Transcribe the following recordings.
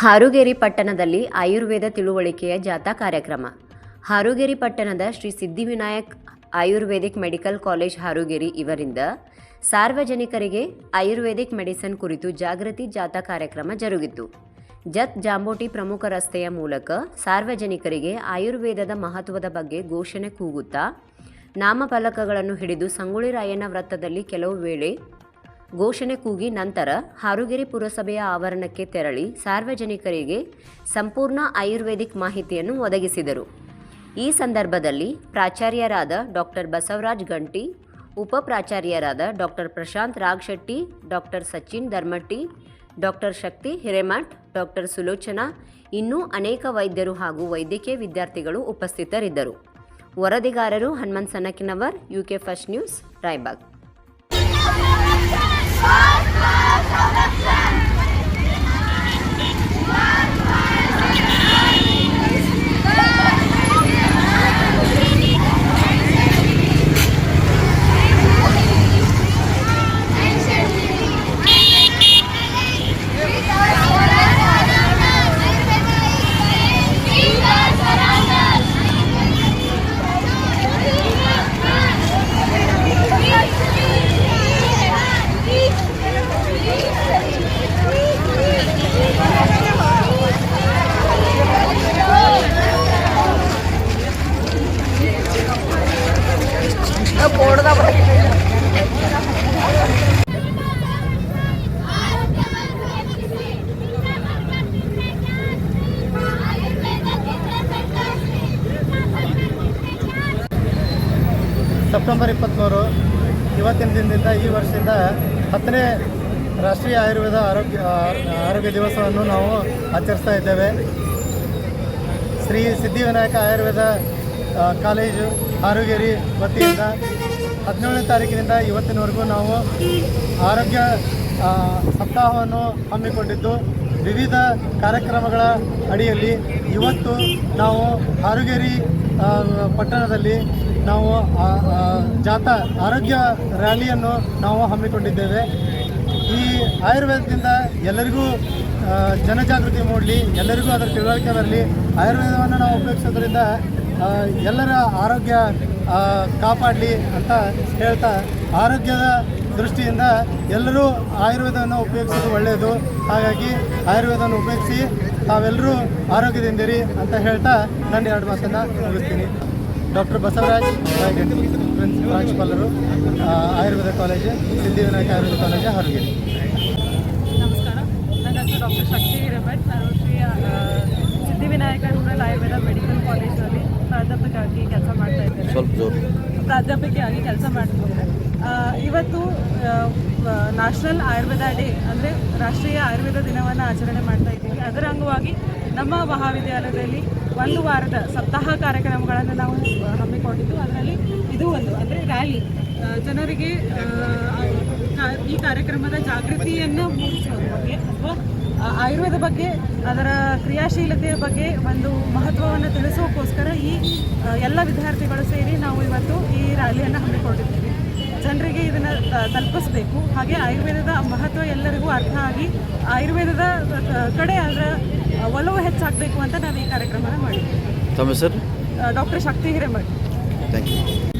ಹಾರುಗೇರಿ ಪಟ್ಟಣದಲ್ಲಿ ಆಯುರ್ವೇದ ತಿಳುವಳಿಕೆಯ ಜಾಥಾ ಕಾರ್ಯಕ್ರಮ. ಹಾರುಗೇರಿ ಪಟ್ಟಣದ ಶ್ರೀ ಸಿದ್ಧಿವಿನಾಯಕ್ ಆಯುರ್ವೇದಿಕ್ ಮೆಡಿಕಲ್ ಕಾಲೇಜ್ ಹಾರುಗೇರಿ ಇವರಿಂದ ಸಾರ್ವಜನಿಕರಿಗೆ ಆಯುರ್ವೇದಿಕ್ ಮೆಡಿಸಿನ್ ಕುರಿತು ಜಾಗೃತಿ ಜಾಥಾ ಕಾರ್ಯಕ್ರಮ ಜರುಗಿತು. ಜತ್ ಜಾಂಬೋಟಿ ಪ್ರಮುಖ ರಸ್ತೆಯ ಮೂಲಕ ಸಾರ್ವಜನಿಕರಿಗೆ ಆಯುರ್ವೇದದ ಮಹತ್ವದ ಬಗ್ಗೆ ಘೋಷಣೆ ಕೂಗುತ್ತಾ, ನಾಮಫಲಕಗಳನ್ನು ಹಿಡಿದು ಸಂಗೊಳ್ಳಿ ರಾಯಣ್ಣ ವೃತ್ತದಲ್ಲಿ ಕೆಲವು ವೇಳೆ ಘೋಷಣೆ ಕೂಗಿ ನಂತರ ಹಾರುಗೆರೆ ಪುರಸಭೆಯ ಆವರಣಕ್ಕೆ ತೆರಳಿ ಸಾರ್ವಜನಿಕರಿಗೆ ಸಂಪೂರ್ಣ ಆಯುರ್ವೇದಿಕ್ ಮಾಹಿತಿಯನ್ನು ಒದಗಿಸಿದರು. ಈ ಸಂದರ್ಭದಲ್ಲಿ ಪ್ರಾಚಾರ್ಯರಾದ ಡಾಕ್ಟರ್ ಬಸವರಾಜ್ ಗಂಟಿ, ಉಪ ಪ್ರಾಚಾರ್ಯರಾದ doctor Prashant Ragshetti, doctor Sachin Dharmatti, doctor Shakti Hiremath, doctor Sulochana, ಇನ್ನೂ ಅನೇಕ ವೈದ್ಯರು ಹಾಗೂ ವೈದ್ಯಕೀಯ ವಿದ್ಯಾರ್ಥಿಗಳು ಉಪಸ್ಥಿತರಿದ್ದರು. ವರದಿಗಾರರು Hanumant Sanakinavar, UK first news, Raybag. Bác Mơ Sầu Đất Sáng September ಇಪ್ಪತ್ತ್ಮೂರು ಇವತ್ತಿನ ದಿನದಿಂದ ಈ ವರ್ಷದಿಂದ ಹತ್ತನೇ ರಾಷ್ಟ್ರೀಯ ಆಯುರ್ವೇದ ಆರೋಗ್ಯ ಆರೋಗ್ಯ ದಿವಸವನ್ನು ನಾವು ಆಚರಿಸ್ತಾ ಇದ್ದೇವೆ. ಶ್ರೀ ಸಿದ್ಧಿವಿನಾಯಕ ಆಯುರ್ವೇದ ಕಾಲೇಜು ಆರೋಗ್ಯರಿ ವತಿಯಿಂದ ಹದಿನೇಳನೇ ತಾರೀಕಿನಿಂದ ಇವತ್ತಿನವರೆಗೂ ನಾವು ಆರೋಗ್ಯ ಸಪ್ತಾಹವನ್ನು ಹಮ್ಮಿಕೊಂಡಿದ್ದು, ವಿವಿಧ ಕಾರ್ಯಕ್ರಮಗಳ ಅಡಿಯಲ್ಲಿ ಇವತ್ತು ನಾವು ಹಾರುಗೇರಿ ಪಟ್ಟಣದಲ್ಲಿ ನಾವು ಜಾಥಾ ಆರೋಗ್ಯ ರ್ಯಾಲಿಯನ್ನು ನಾವು ಹಮ್ಮಿಕೊಂಡಿದ್ದೇವೆ. ಈ ಆಯುರ್ವೇದದಿಂದ ಎಲ್ಲರಿಗೂ ಜನಜಾಗೃತಿ ಮೂಡಲಿ, ಎಲ್ಲರಿಗೂ ಅದರ ತಿಳುವಳಿಕೆ ಬರಲಿ. ಆಯುರ್ವೇದವನ್ನು ನಾವು ಉಪಯೋಗಿಸೋದ್ರಿಂದ ಎಲ್ಲರ ಆರೋಗ್ಯ ಕಾಪಾಡಲಿ ಅಂತ ಹೇಳ್ತಾ ಆರೋಗ್ಯದ ದೃಷ್ಟಿಯಿಂದ ಎಲ್ಲರೂ ಆಯುರ್ವೇದವನ್ನು ಉಪಯೋಗಿಸೋದು ಒಳ್ಳೆಯದು. ಹಾಗಾಗಿ ಆಯುರ್ವೇದವನ್ನು ಉಪಯೋಗಿಸಿ ತಾವೆಲ್ಲರೂ ಆರೋಗ್ಯದಿಂದಿರಿ ಅಂತ ಹೇಳ್ತಾ ನನ್ನ ಎರಡು ಮಾತನ್ನು ಮುಗಿಸ್ತೀನಿ. ಡಾಕ್ಟರ್ ಬಸವರಾಜ್ ಪ್ರಾಂಶುಪಾಲರು ಆಯುರ್ವೇದ ಕಾಲೇಜು ಸಿದ್ಧಿವಿನಾಯಕ ಆಯುರ್ವೇದ ಕಾಲೇಜು ಹರಗಿರಿ ನಮಸ್ಕಾರ. ನನ್ನ ಹೆಸರು ಡಾಕ್ಟರ್ ಶಕ್ತಿ ಹಿರೇಮಠ್. ನಾನು ಶ್ರೀ ಸಿದ್ಧಿವಿನಾಯಕ ರೂರಲ್ ಆಯುರ್ವೇದ ಮೆಡಿಕಲ್ ಕಾಲೇಜಲ್ಲಿ ಪ್ರಾಧ್ಯಾಪಕಿಯಾಗಿ ಕೆಲಸ ಮಾಡ್ತಾ ಇದ್ದೇನೆ ಪ್ರಾಧ್ಯಾಪಕಿಯಾಗಿ ಕೆಲಸ ಮಾಡ್ತಿದ್ದೇನೆ ಇವತ್ತು ನ್ಯಾಷನಲ್ ಆಯುರ್ವೇದ ಡೇ ಅಂದರೆ ರಾಷ್ಟ್ರೀಯ ಆಯುರ್ವೇದ ದಿನವನ್ನು ಆಚರಣೆ ಮಾಡ್ತಾ ಇದ್ದೀವಿ. ಅದರ ಅಂಗವಾಗಿ ನಮ್ಮ ಮಹಾವಿದ್ಯಾಲಯದಲ್ಲಿ ಒಂದು ವಾರದ ಸಪ್ತಾಹ ಕಾರ್ಯಕ್ರಮಗಳನ್ನು ನಾವು ಹಮ್ಮಿಕೊಂಡಿದ್ದು. ಅದರಲ್ಲಿ ಇದು ಒಂದು ಅಂದರೆ ರ್ಯಾಲಿ. ಜನರಿಗೆ ಈ ಕಾರ್ಯಕ್ರಮದ ಜಾಗೃತಿಯನ್ನು ಆ, ಆಯುರ್ವೇದ ಬಗ್ಗೆ ಅದರ ಕ್ರಿಯಾಶೀಲತೆಯ ಬಗ್ಗೆ ಒಂದು ಮಹತ್ವವನ್ನು ತಿಳಿಸೋಕ್ಕೋಸ್ಕರ ಈ ಎಲ್ಲ ವಿದ್ಯಾರ್ಥಿಗಳು ಸೇರಿ ನಾವು ಇವತ್ತು ಈ ರ್ಯಾಲಿಯನ್ನು ಹಮ್ಮಿಕೊಂಡಿದ್ದೀವಿ. ಜನರಿಗೆ ಇದನ್ನು ತಲುಪಿಸಬೇಕು. ಹಾಗೆ ಆಯುರ್ವೇದದ ಮಹತ್ವ ಎಲ್ಲರಿಗೂ ಅರ್ಥ ಆಗಿ ಆಯುರ್ವೇದದ ಕಡೆ ಅದರ ಒಲವು ಹೆಚ್ಚಾಗಬೇಕು ಅಂತ ನಾವು ಈ ಕಾರ್ಯಕ್ರಮನ ಮಾಡಿದ್ದೀವಿ. ತಮ್ಮ ಹೆಸರು? Doctor Shakti Hiremath. Thank you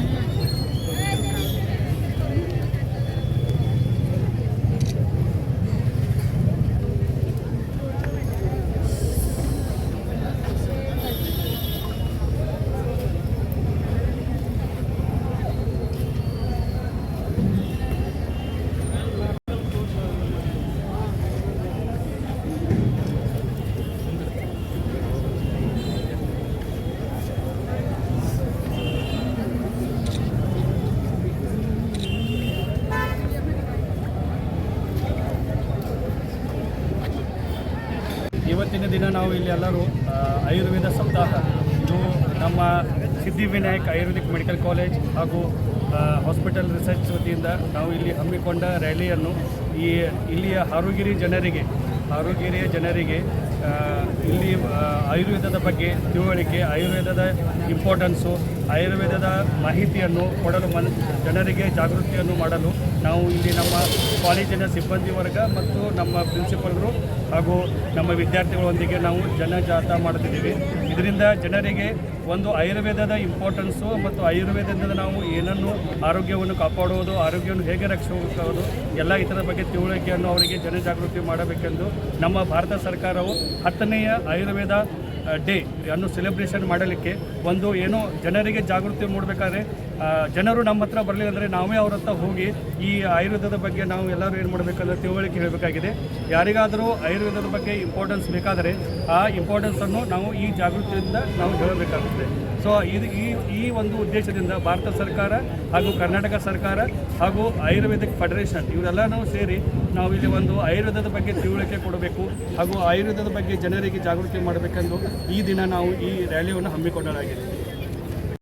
ಇವತ್ತಿನ ದಿನ ನಾವು ಇಲ್ಲಿ ಎಲ್ಲರೂ ಆಯುರ್ವೇದ ಸಪ್ತಾಹ, ಇದು ನಮ್ಮ ಸಿದ್ಧಿವಿನಾಯಕ್ ಆಯುರ್ವೇದಿಕ್ ಮೆಡಿಕಲ್ ಕಾಲೇಜ್ ಹಾಗೂ ಹಾಸ್ಪಿಟಲ್ ರಿಸರ್ಚ್ ವತಿಯಿಂದ ನಾವು ಇಲ್ಲಿ ಹಮ್ಮಿಕೊಂಡ ರ್ಯಾಲಿಯನ್ನು ಈ ಇಲ್ಲಿಯ ಹರುಗಿರಿ ಜನರಿಗೆ ಹಾರುಗಿರಿಯ ಜನರಿಗೆ ಇಲ್ಲಿ ಆಯುರ್ವೇದದ ಬಗ್ಗೆ ತಿಳುವಳಿಕೆ, ಆಯುರ್ವೇದದ ಇಂಪಾರ್ಟೆನ್ಸು ಆಯುರ್ವೇದದ ಮಾಹಿತಿಯನ್ನು ಕೊಡಲು ಮನ್, ಜನರಿಗೆ ಜಾಗೃತಿಯನ್ನು ಮಾಡಲು ನಾವು ಇಲ್ಲಿ ನಮ್ಮ ಕಾಲೇಜಿನ ಸಿಬ್ಬಂದಿ ವರ್ಗ ಮತ್ತು ನಮ್ಮ ಪ್ರಿನ್ಸಿಪಲ್ರು ಹಾಗೂ ನಮ್ಮ ವಿದ್ಯಾರ್ಥಿಗಳೊಂದಿಗೆ ನಾವು ಜನಜಾತ ಮಾಡುತ್ತಿದ್ದೀವಿ. ಇದರಿಂದ ಜನರಿಗೆ ಒಂದು ಆಯುರ್ವೇದದ ಇಂಪಾರ್ಟೆನ್ಸು ಮತ್ತು ಆಯುರ್ವೇದದಿಂದ ನಾವು ಏನನ್ನು ಆರೋಗ್ಯವನ್ನು ಕಾಪಾಡುವುದು ಆರೋಗ್ಯವನ್ನು ಹೇಗೆ ರಕ್ಷಿಸುವುದು ಎಲ್ಲ ಇತರ ಬಗ್ಗೆ ತಿಳುವಳಿಕೆಯನ್ನು ಅವರಿಗೆ ಜನಜಾಗೃತಿ ಮಾಡಬೇಕೆಂದು ನಮ್ಮ ಭಾರತ ಸರ್ಕಾರವು ಹತ್ತನೆಯ ಆಯುರ್ವೇದ ಡೇ ಅನ್ನು ಸೆಲೆಬ್ರೇಷನ್ ಮಾಡಲಿಕ್ಕೆ ಒಂದು ಏನೋ ಜನರಿಗೆ ಜಾಗೃತಿ ಮೂಡಬೇಕಾದ್ರೆ ಜನರು ನಮ್ಮ ಹತ್ರ ಬರಲಿಲ್ಲ ಅಂದರೆ ನಾವೇ ಅವ್ರ ಹತ್ರ ಹೋಗಿ ಈ ಆಯುರ್ವೇದದ ಬಗ್ಗೆ ನಾವು ಎಲ್ಲರೂ ಏನು ಮಾಡಬೇಕಂದ್ರೆ ತಿಳುವಳಿಕೆ ಹೇಳಬೇಕಾಗಿದೆ. ಯಾರಿಗಾದರೂ ಆಯುರ್ವೇದದ ಬಗ್ಗೆ ಇಂಪಾರ್ಟೆನ್ಸ್ ಬೇಕಾದರೆ ಆ ಇಂಪಾರ್ಟೆನ್ಸನ್ನು ನಾವು ಈ ಜಾಗೃತಿಯಿಂದ ನಾವು ಹೇಳಬೇಕಾಗುತ್ತೆ. ಸೊ ಇದು ಈ ಈ ಒಂದು ಉದ್ದೇಶದಿಂದ ಭಾರತ ಸರ್ಕಾರ ಹಾಗೂ ಕರ್ನಾಟಕ ಸರ್ಕಾರ ಹಾಗೂ ಆಯುರ್ವೇದಿಕ್ ಫೆಡರೇಷನ್ ಇವರೆಲ್ಲನೂ ಸೇರಿ ನಾವು ಇಲ್ಲಿ ಒಂದು ಆಯುರ್ವೇದದ ಬಗ್ಗೆ ತಿಳುವಳಿಕೆ ಕೊಡಬೇಕು ಹಾಗೂ ಆಯುರ್ವೇದದ ಬಗ್ಗೆ ಜನರಿಗೆ ಜಾಗೃತಿ ಮಾಡಬೇಕೆಂದು ಈ ದಿನ ನಾವು ಈ ರ್ಯಾಲಿಯನ್ನು ಹಮ್ಮಿಕೊಳ್ಳಲಾಗಿದೆ